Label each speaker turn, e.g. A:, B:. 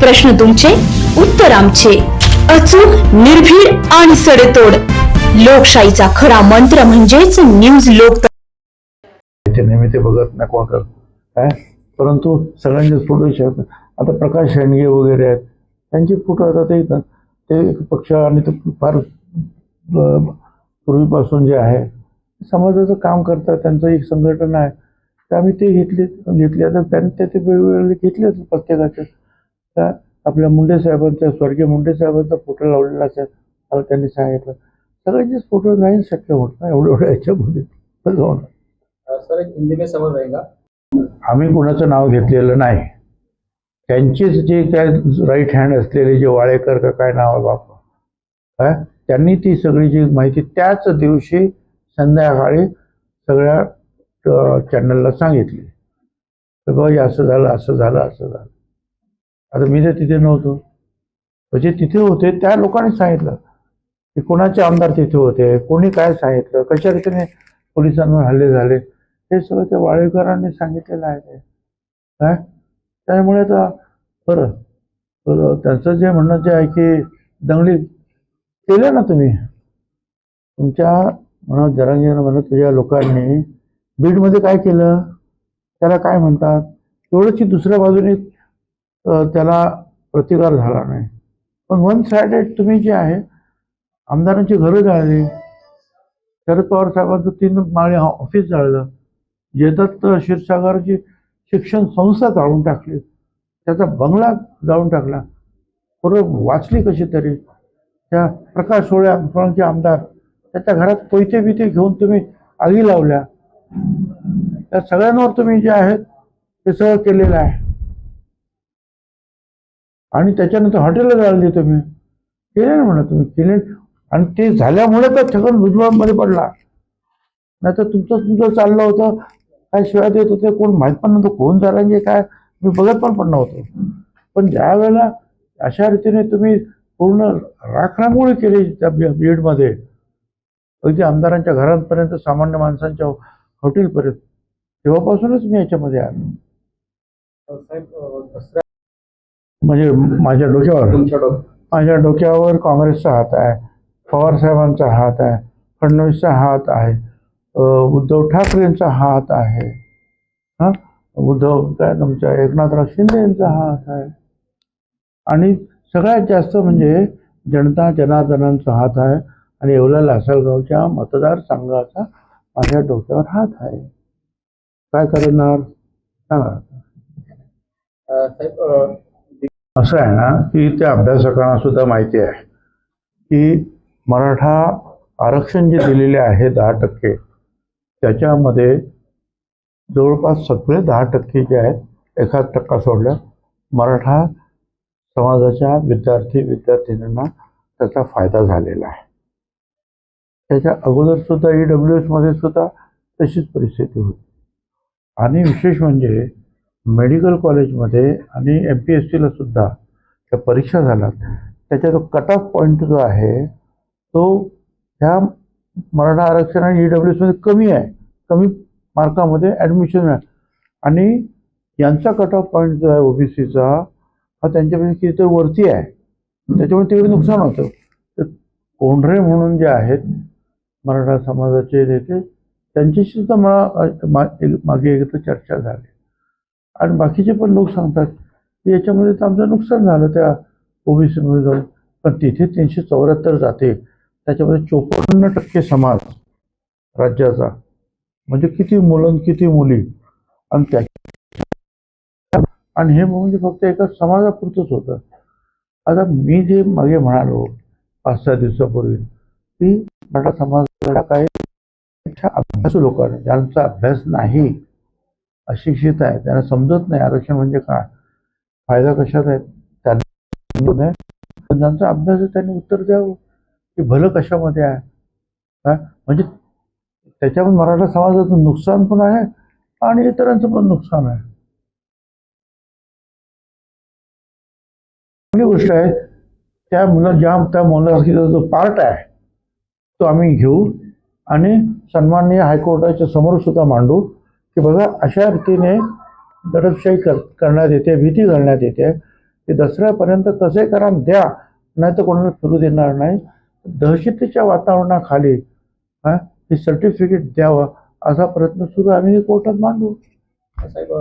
A: प्रश्न तुमचे उत्तर आमचे. अचूक निर्भीड आणि सडेतोड. लोकशाहीचा खरा मंत्र म्हणजेच न्यूज लोक
B: नेहमी ते बघत नको कोण करत काय? परंतु सगळ्यांचे फोटो आता प्रकाश शेंडगे वगैरे आहेत. त्यांचे फोटो आता ते ते पक्ष आणि ते फार पूर्वीपासून जे आहे समाजाचं काम करतात. त्यांचं एक संघटन आहे. तर आम्ही ते घेतले घेतले. आता त्यांनी ते ते वेगवेगळे घेतले प्रत्येकाचे. त्या आपल्या मुंडे साहेबांचा स्वर्गीय मुंडे साहेबांचा फोटो लावलेला असेल मला त्यांनी सांगितलं. सगळ्यांचेच फोटो नाही शक्य होत ना एवढं एवढ्या याच्यामध्ये. होणार
C: सर एक हिंदी में सवाल रहेगा
B: आम्ही कुणाचं नाव घेतलेलं नाही. त्यांचेच जे काय राईट हँड असलेले जे वाळेकर का काय नाव आहे बाप. काय त्यांनी ती सगळी जी माहिती त्याच दिवशी संध्याकाळी सगळ्या चॅनलला सांगितली. तर बाबा हे असं झालं असं झालं असं झालं. आता मी जर तिथे नव्हतो. म्हणजे तिथे होते त्या लोकांनी सांगितलं. की कोणाचे आमदार तिथे होते कोणी काय सांगितलं कशा रीतीने पोलिसांवर हल्ले झाले हे सगळं त्या वाळेकरांनी सांगितलेलं आहे ते. काय? त्यामुळे आता बरं. बरं त्यांचं जे म्हणणं जे आहे की दंगली केल्या ना तुम्ही? तुमच्या म्हणा जरांगीनं म्हणा तुझ्या लोकांनी बीडमध्ये काय केलं? त्याला काय म्हणतात? एवढंच की दुसऱ्या बाजूने त्याला प्रतिकार झाला नाही. पण वन सायडेड तुम्ही जे आहे आमदारांची घरं जाळली शरद पवार साहेबांचं तीन माळे ऑफिस जाळलं येतात क्षीरसागरची शिक्षण संस्था जाळून टाकली. त्याचा बंगला जाळून टाकला. बरोबर वाचली कशी तरी. त्या प्रकाश सोळ्या आमदार त्याच्या घरात कोयते बिते घेऊन तुम्ही आगी लावल्या. त्या सगळ्यांवर तुम्ही जे आहेत ते सगळं केलेलं आहे. आणि त्याच्यानंतर हॉटेलला जाळली तुम्ही केले ना म्हणा तुम्ही केले. आणि ते झाल्यामुळे तर छगन भुजबळांमध्ये पडला. नाही तर तुमचं तुमचं चाललं होतं. काय शिवाय देत होते कोण माहीत पण नव्हतं कोण झालं काय. मी बघत पण पण नव्हतो. पण ज्या वेळेला अशा रीतीने तुम्ही पूर्ण राखणामोळी केली त्या बीडमध्ये अगदी आमदारांच्या घरांपर्यंत सामान्य माणसांच्या हॉटेलपर्यंत तेव्हापासूनच मी याच्यामध्ये आलो.
C: साहेब दसऱ्या
B: म्हणजे माझ्या डोक्यावर.
C: तुमच्या
B: माझ्या डोक्यावर काँग्रेसचा हात आहे पवार साहेबांचा हात आहे फडणवीसचा हात आहे उद्धव ठाकरेंचा हात आहे. हां? उद्धव काय तुमच्या एकनाथराव शिंदे यांचा हात आहे. आणि सगळ्यात जास्त म्हणजे जनता जनार्दनांचा हात आहे आणि येवला लासलगावच्या मतदारसंघाचा माझ्या डोक्यावर हात आहे. काय करणार? सांगा.
C: साहेब
B: असं आहे ना की त्या अभ्यासकांना सुद्धा माहिती आहे की मराठा आरक्षण जे दिलेले आहे दहा टक्के त्याच्यामध्ये जवळपास सगळे दहा टक्के जे आहेत एखाद टक्का सोडल्या. मराठा समाजाच्या विद्यार्थी विद्यार्थिनींना त्याचा फायदा झालेला आहे. त्याच्या अगोदरसुद्धा ई डब्ल्यू एसमध्ये सुद्धा तशीच परिस्थिती होती. आणि विशेष म्हणजे मेडिकल कॉलेजमध्ये आणि एम पी एस सीला सुद्धा त्या परीक्षा झाल्यात. त्याचा जो कट ऑफ पॉईंट जो आहे तो ह्या मराठा आरक्षण आणि ई डब्ल्यू एसमध्ये कमी आहे. कमी मार्कामध्ये ॲडमिशन आहे आणि यांचा कट ऑफ पॉईंट जो आहे ओबीसीचा हा त्यांच्यापेक्षा कितीतरी वरती आहे. त्याच्यामुळे तिकडे नुकसान होतं. तर कोंढरे म्हणून जे आहेत मराठा समाजाचे नेते त्यांच्याशी सुद्धा मला एक- मागे एकदा चर्चा झाली. आणि बाकीचे पण लोक सांगतात की याच्यामध्ये तर आमचं नुकसान झालं त्या ओबीसीमध्ये जाऊन. पण तिथे तीनशे चौऱ्याहत्तर जाते. त्याच्यामध्ये चोपन्न टक्के समाज राज्याचा. म्हणजे किती मुलं किती मुली. आणि त्या आणि हे म्हणजे फक्त एका समाजापुरतंच होतं. आता मी जे मागे म्हणालो पाच सहा दिवसापूर्वी की मराठा समाजाला काही अभ्यासू लोकांना ज्यांचा अभ्यास नाही अशिक्षित आहे. त्यांना समजत नाही आरक्षण म्हणजे काय. फायदा कशात आहे? त्यांना त्यांचा पण ज्यांचा अभ्यास त्यांनी उत्तर द्यावं. की भलं कशामध्ये आहे. काय म्हणजे त्याच्यामुळे मराठा समाजाचं नुकसान पण आहे आणि इतरांचं पण नुकसान आहे. चांगली गोष्ट आहे त्या मुलं ज्या त्या मुलासारखीचा जो पार्ट आहे तो आम्ही घेऊ आणि सन्माननीय हायकोर्टाच्या समोर सुद्धा मांडू. की बघा अशा रीतीने दडपशाही कर करण्यात येते भीती घालण्यात येते. की दसऱ्यापर्यंत कसे करा द्या नाही तर कोणाला फिरू देणार नाही. दहशतीच्या वातावरणाखाली हां हे सर्टिफिकेट द्यावं असा प्रयत्न सुरू आम्ही हे कोर्टात मांडू.
C: साहेब